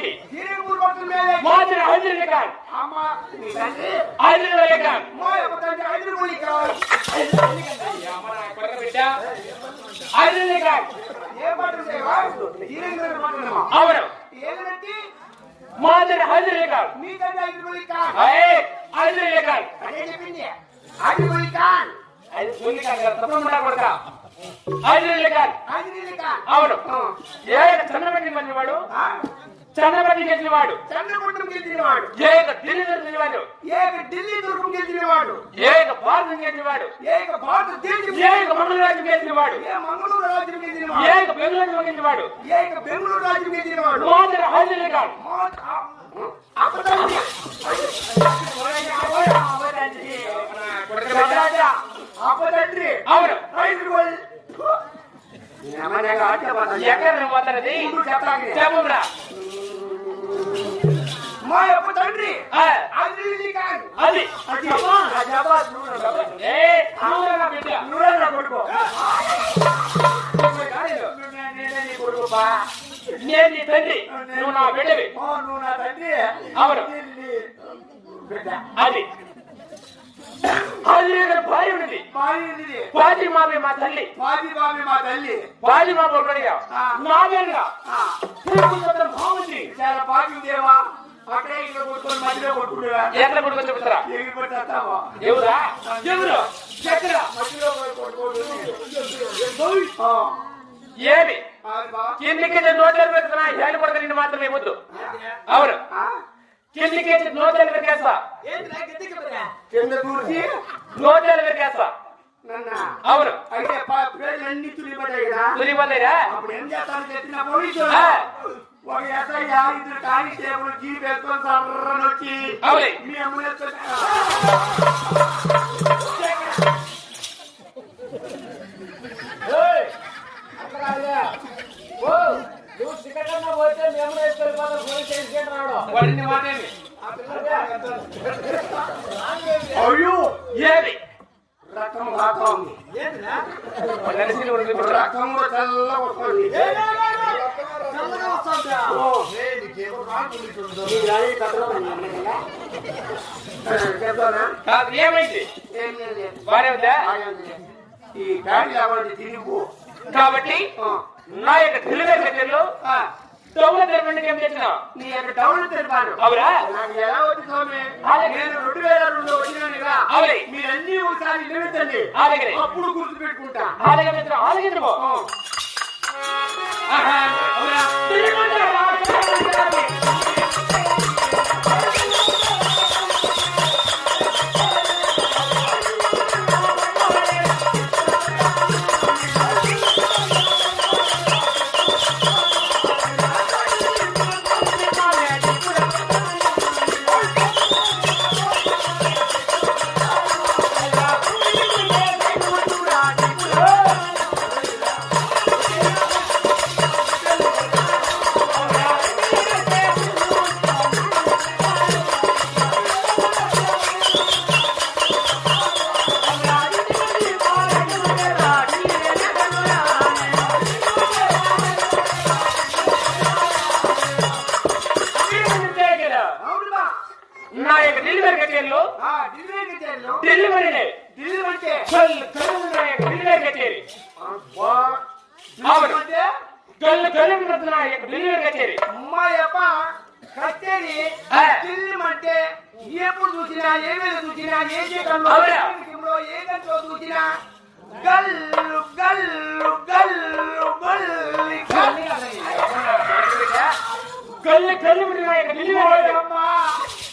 మేలకి తిరుగురు పట్టు మేలకి మాదిరి హజరీ ఖాన్ అమ్మ నీ తండ్రి హజరీ ఖాన్ మా యొక్క తండ్రి ఐదు గుడి కావాలి హజరీ ఖాన్ ఏ పట్టు సేవా తిరుగురు పట్టునమ్మా అవును. ఏదంటే మాదిరి హజరీ ఖాన్ నీ తండ్రి ఐదు గుడి కావాలి అయ్యే హజరీ ఖాన్ అదే చెప్పింది ఐదు గుడి కావాలి అది ఉంది కాదు కదా, తప్పకుండా కొడక హజరీ ఖాన్ ఐదు గుడి కావాలి అవును. ఏ చంద్రబాబు మంది వాడు? చంద్రబాబు గెలిచిన వాడు చంద్రగుండం గెలిచినవాడు. ఏక ఢిల్లీ గెలిచిన వాడు ఏక ఢిల్లీ దుర్గం గెలిచినవాడు. ఏక భారతం గెలిచిన వాడు ఏక భారతదేశం ఏక మంగళరాజు గెలిచిన వాడు ఏ మంగళూరు రాజ్యం గెలిచినవాడు. ఏక బెంగళూరు గెలిచిన వాడు ఏక బెంగళూరు రాజ్యం గెలిచినవాడు. మాదిరి అవును. గోల్ ఏమనగా ఆటపడ్డా ఎక్కడ చెప్పాలి చెప్పరా మా యొక్క తండ్రి అది. కాదు అది నేను నీ తండ్రి. నువ్వు నా బిడ్డవి. నువ్వు నా తండ్రి. అవును. బిడ్డ. అది. దగ్గర భార్య ఉన్నది. బావి బాజీ మావి మా తల్లి. బావి బావి మా తల్లి. బాజీ మా పొరపడిగా ఆ. నా పేరుగా ఆ, తిరుగుతున్న భావంతి. చాలా బావి దేవా అక్కడే ఇక్కడ కొట్టుకొని మధ్యలో ఎవరా? ఎవరు? ఎక్కడ మధ్యలో కొట్టుకోడు ఏమి? నోట్ల పెడుతున్నా ఏళ్ళు కొడక నిన్ను మాత్రమే వద్దు. అవును? కిందికి నోట్ల పెరికేస్తా కింద దూర్చి నోట్ల నన్న అవును. అయితే పేర్లు అన్ని తులిపడ్డాయి కదా. తులిపోలేరా అప్పుడు ఏం చేస్తాను చెప్పిన పోలీసు. ఒక ఎస్ఐ ఇద్దరు కానిస్టేబుల్ జీప్ వేసుకొని సర్రని వచ్చి మీ అమ్మని వాడిని మాటేమి అయ్యో రకం రాక. వస్తుంది. ఈ కాదు ఏమైంది. బానే గాడి తిరుగు కాబట్టి నా యొక్క డెలివరీ సెంటర్లో తొమ్మిది తెరపండికి ఏం చేసిన? నీ యొక్క టౌన్ తెలిపాను అవురా నాకు ఎలా వచ్చి స్వామి. నేను రెండు వేల రెండు అవునే. మీరన్నీ ఒకసారి నిలబెట్టండి. అలాగే. అప్పుడు గుర్తు పెట్టుకుంటా అలాగే మిత్రం. అలాగే అవురా అవును. ఢిల్లీ అంటే కళ్ళు కళ్ళు నా యొక్క డెలివరీ కచేరీ అమ్మాయప్ప కచేరి ఆ. ఢిల్లీ అంటే ఎప్పుడు చూసినా ఏ వేళ చూసినా ఏ జీతంలో అవునా? ఏ గంటలో చూసినా గల్లు గల్లు గల్లు గల్లు గల్లు కళ్ళు కళ్ళు నా యొక్క డెలివరీ కచేరీ అమ్మా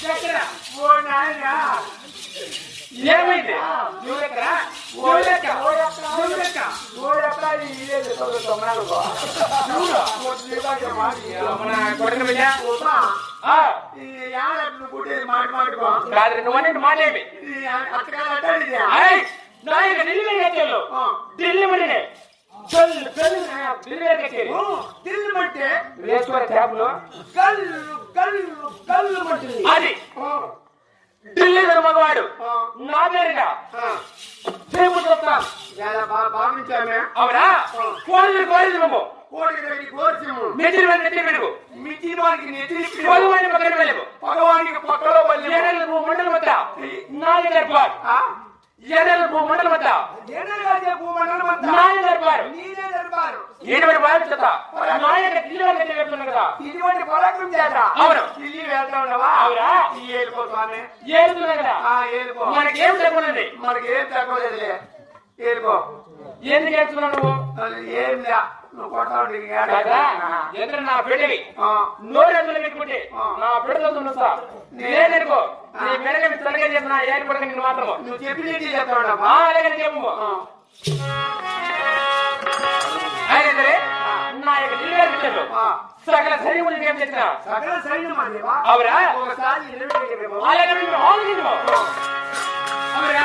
చక్ర ఓ నాయనా ఏమైంది? బిడ్డ పుట్టేది మాట మాట బా. కాదు నువ్వు మానేమి ఈ అత్తగారు అంటాడు ఇది. ఐ, నా యొక్క డెలివరీ కచేరీలో ఆ. డెలివరీనే కళ్ళు కళ్ళు నా యొక్క డెలివరీ కచేరీ ఓ, తిల్లుమంటే వేసుకునే ట్యాబ్లో కల్లు మంటుంది అది. ఆ, ఢిల్లీ మగవాడు నా చాలా బాగా భావించామే అవునా? కోరిది కోరిది నువ్వు భగవానికి పక్కలో మండలం వద్ద నాలుగు దర్బార్ ఎర్రల భూ మండలం వద్ద ఎన్నరాజే భూమండలం అంతా? నాలుగు దర్బార్. నీరే దర్బారు. ఎనిమిది వారి చేత. వారి దగ్గర వెళ్తున్నాను కదా? ఇటువంటి పరాక్రమం చేత. అవును. ఢిల్లీ వెళ్తా ఉండవా అవునా? ఈ ఏలుకో స్వామి. ఏడుతున్నా కదా? ఆ ఏలుకో. మనకేం తగ్గున్నది మనకి ఏం తక్కువ లేదులే. ఏలుకో. ఎందుకు ఏడుతున్నావు నువ్వు? అది ఏం లే ఎదురు నా బిడ్డవి ఆ, నోరు ఎదురు పెట్టుకుంటే నా బిడ్డతో వస్తా నేననుకో నీ మెడక తొలగే చేసిన ఏడు పడక నిన్ను మాత్రము నువ్వు చెప్పినట్టు చెప్తా ఉండవా ఆ, అలాగే చెప్పు సరే నా యొక్క ఢిల్లీ వారి బిడ్డలు సకల సైన్యములు ఏం చేసిన సకల అదేవా అవురా ఒకసారి అలాగే మీరు ఆలోచించము అవురా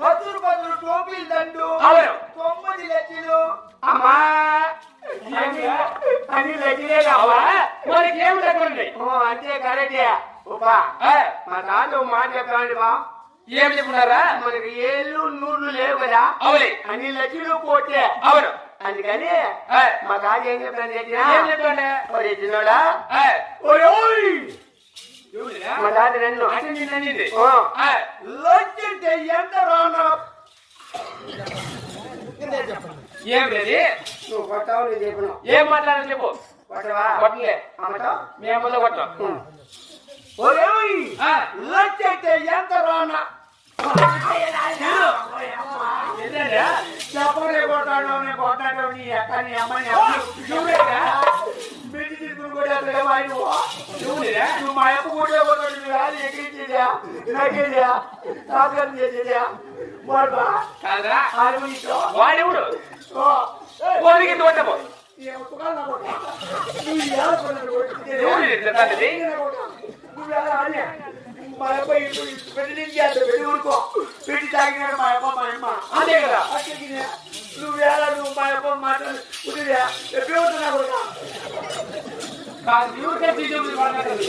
పదురు పదురు టోపీ దండు. అవును తొమ్మిది లజ్జీలు అమ్మా! అని లజ్జీలే అవా మనకి ఏమి తక్కువ ఓ అంతే కరెక్టే. ఉపా మా ఓ మాట చెప్పండి బా. ఏం చెప్పున్నారా మనకి ఏళ్ళు నూర్లు లేవు కదా. అవులే. అన్ని లక్షలు పోతే. అవును. అందుకని మా తాత ఏం చెప్పాను ఏం చెప్పినా మా. ఓ, ఆ, లొచ్చింటే ఎంత రానా. అది? నువ్వు కొట్టావు నేను చెప్పను ఏం మాట్లాడాలి చెప్పు. కొట్టవా? కొట్టలే. అమ్మటో మేము ముందు కొట్టం. ఒరే ఓయ్ ఆ, లొచ్చింటే ఎంత రానా? చెప్పలే కొట్టాడు కొట్టాడు నీ ఎవరిరా? బిడ్డ తీసుకుని కొట్టేస్తాడే మా ఆయన ఎవరిరా? నువ్వు మా అప్పు కూడా కొట్టాడు నువ్వు యాది ఎక్కించేదా నగేదా సాధన చేసేదా వాడు కాదురా? ఆడమితో వాడెవడు వాడికి తోటము నువ్వు ఎలా కొన్నాడు కొట్టితే ఎవరు ఇట్లా తండ్రి? నువ్వు ఎలా అనే మా అబ్బాయి పెళ్ళి నుంచి చేస్తాడు పెళ్ళి ఊరుకో పెళ్ళి తాగినాడు మా అబ్బా మా అమ్మ అంతే కదా అక్కడికి నువ్వు ఎలా నువ్వు మా అబ్బా మాట్లాడు ఉదయా ఎప్పుడు ఉంటున్నా కూడా కాదు ఎవరికే తీసేది మాట్లాడుతుంది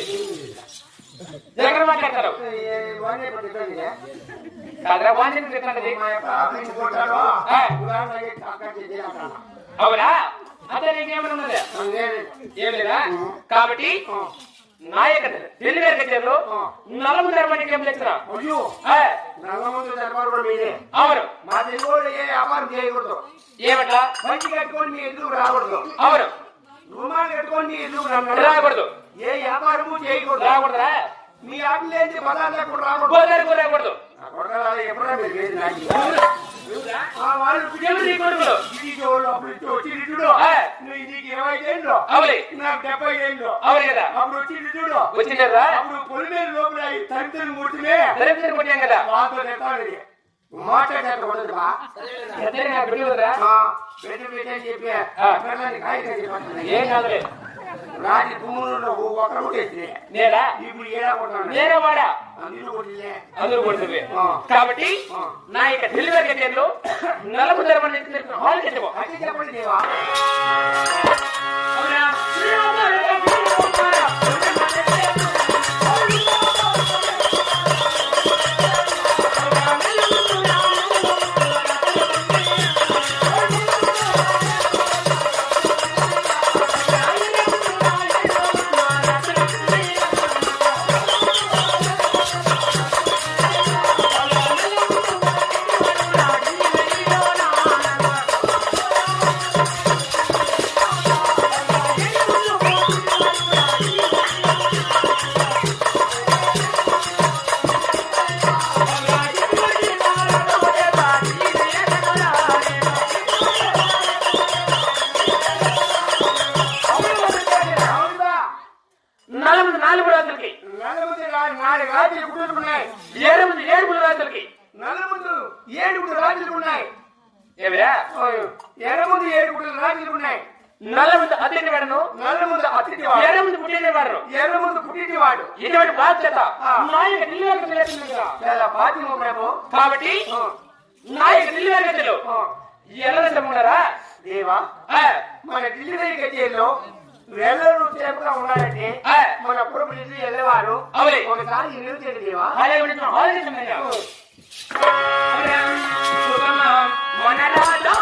దగ్గర మాట్లాడతారు మా అవునా? అదే నీకేమైనా ఉన్నదా? నేను ఏం లేదా? కాబట్టి నాయక తెలివి కచేరీలో నలము ధర్మానికి ఏం తెచ్చిన అయ్యో కూడా మీదే. అవును. మా తెలుగు ఏ వ్యాపారం చేయకూడదు. ఏమట్లా మంచి కట్టుకొని నీ ఎందుకు రాకూడదు? అవును. రుమాలు కట్టుకొని నీ ఎందుకు రాకూడదు రాకూడదు. ఏ వ్యాపారము చేయకూడదు. రాకూడదురా. మీ ఆటలు ఏంటి పదార్థాలు కూడా రాకూడదు? రాకూడదు? డెబ్బై ఏళ్ళు అవును కదా. అప్పుడు వచ్చి చూడు. వచ్చిండరా అప్పుడు పొలిమేరు లోపల ఈ తరితలు ముట్టినే దరిద్రం కొట్టాం కదా. వాళ్ళతో చెప్తాడు మాట్లాడకూడదు బా. ఎద్దరి నాకు బిడ్డ వదరా పెద్ద పెద్ద అని చెప్పి ఆ. పిల్లల్ని కాయగా చెప్పండి ఏం కాదులే. రాజు తుమ్ములు ఒకరు కొట్టేసి నేరా ఇప్పుడు ఏడా కొట్టాను నేనే వాడా? అందులో కొట్టిలే. అందరూ కొడుతుంది. ఆ. కాబట్టి. నా యొక్క డెలివరీ చెప్పండి దేవా. అవునా? నాయక నిలువెరగ తెలియకుండా చాలా బాధ్యమ ప్రభు. కాబట్టి నాయక. ఎర్ర ఉన్నారా దేవా మన ఢిల్లీ కచేరీలో వెళ్ళరు చేపగా ఉన్నారంటే. మన ప్రభు ఢిల్లీ వెళ్ళేవారు. ఒకసారి చేయండి దేవా. మన రాజం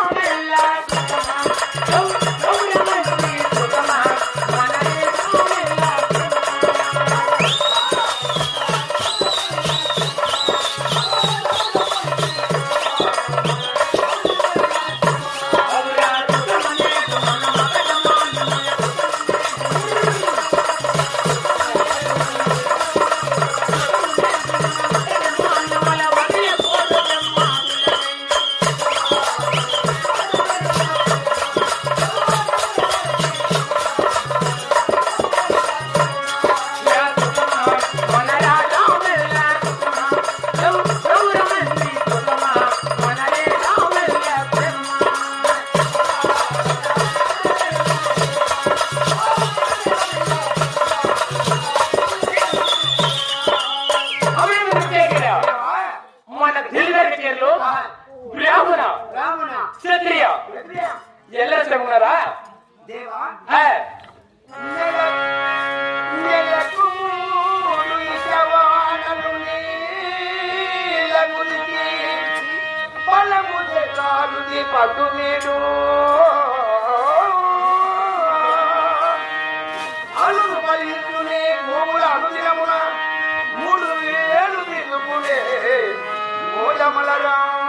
Malaya.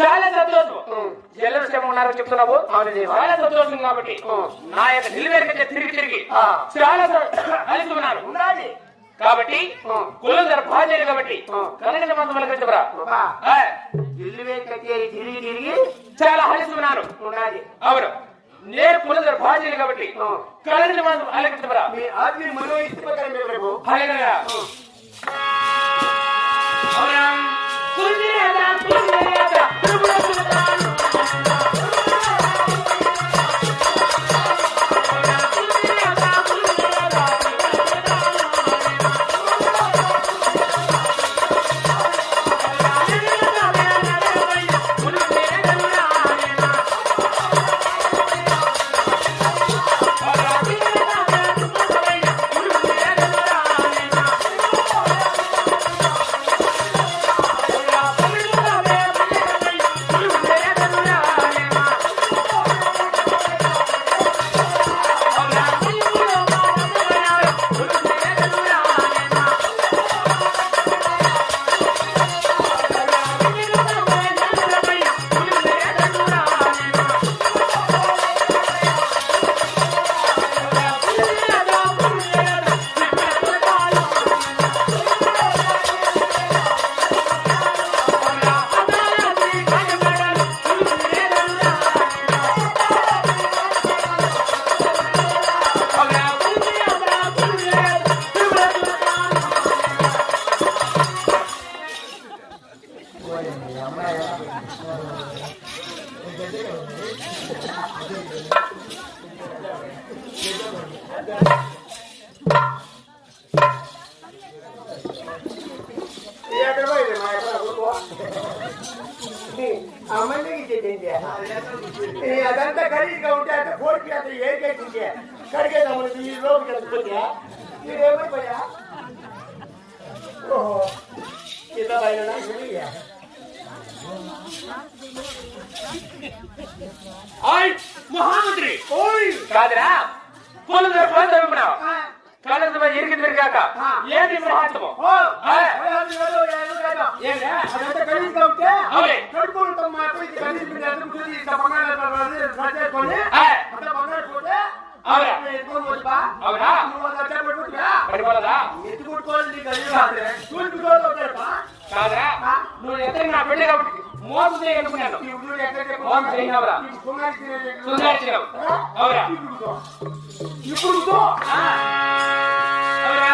చాలా సంతోషం. ఎల్లరసం ఉన్నారో చెప్తున్నావు. చాలా సంతోషం కాబట్టి. నా యొక్క ఢిల్లీ తిరిగి తిరిగి. చాలా ఉన్నారు ఉండాలి. కాబట్టి కాబట్టి కచేరి తిరిగి తిరిగి చాలా హలిసి ఉన్నారు ఉండాలి. అవును. నేను కులం ధర బాధ్యత కాబట్టి. కనక సంబంధం అలకించరా మీ మనో ఇష్ట ప్రకారం రేపు. అవునా? Thank you. సర్దేసుకొని ఆ, అంత బంగారు పోతే అవునా? ఎత్తుకొని పోతుపా అవునా? నువ్వు అది అట్లా పెట్టుకుంటున్నా పడిపోలేదా? ఎత్తుకుంటుకోవాలి నీకు అది కాదు చూసుకుంటూ ఉంటాడుపా కాదురా నువ్వు ఎంత నా పెళ్ళి కాబట్టి. మోసం చేయనుకున్నాను ఇప్పుడు ఎక్కడ మోసం చేయనవరా సుందర చిరం అవురా ఇప్పుడు ఆ, అవురా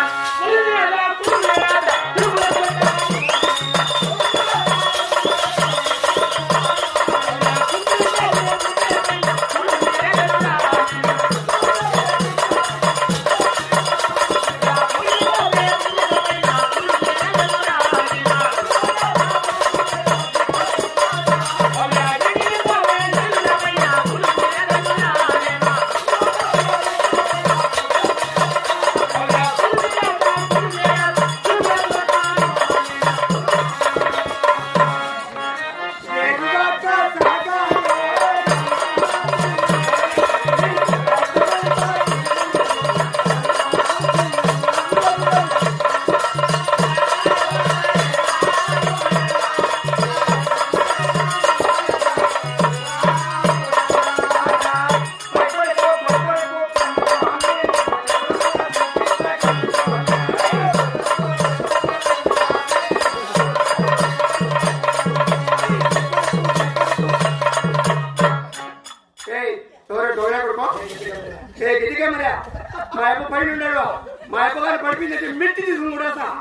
అప్ప పైన ఉన్నాడు మా అప్పగారు పడిపోయిందంటే మెట్టి తీసుకుని కూడా సార్.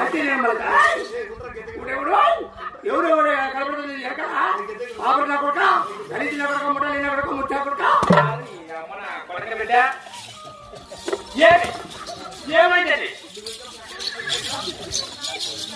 అంటే నేను ఎక్కడ? ఆపడు నా కొడుక? దళిత నా కొడుక? ముట్టాలి నా కొడుక?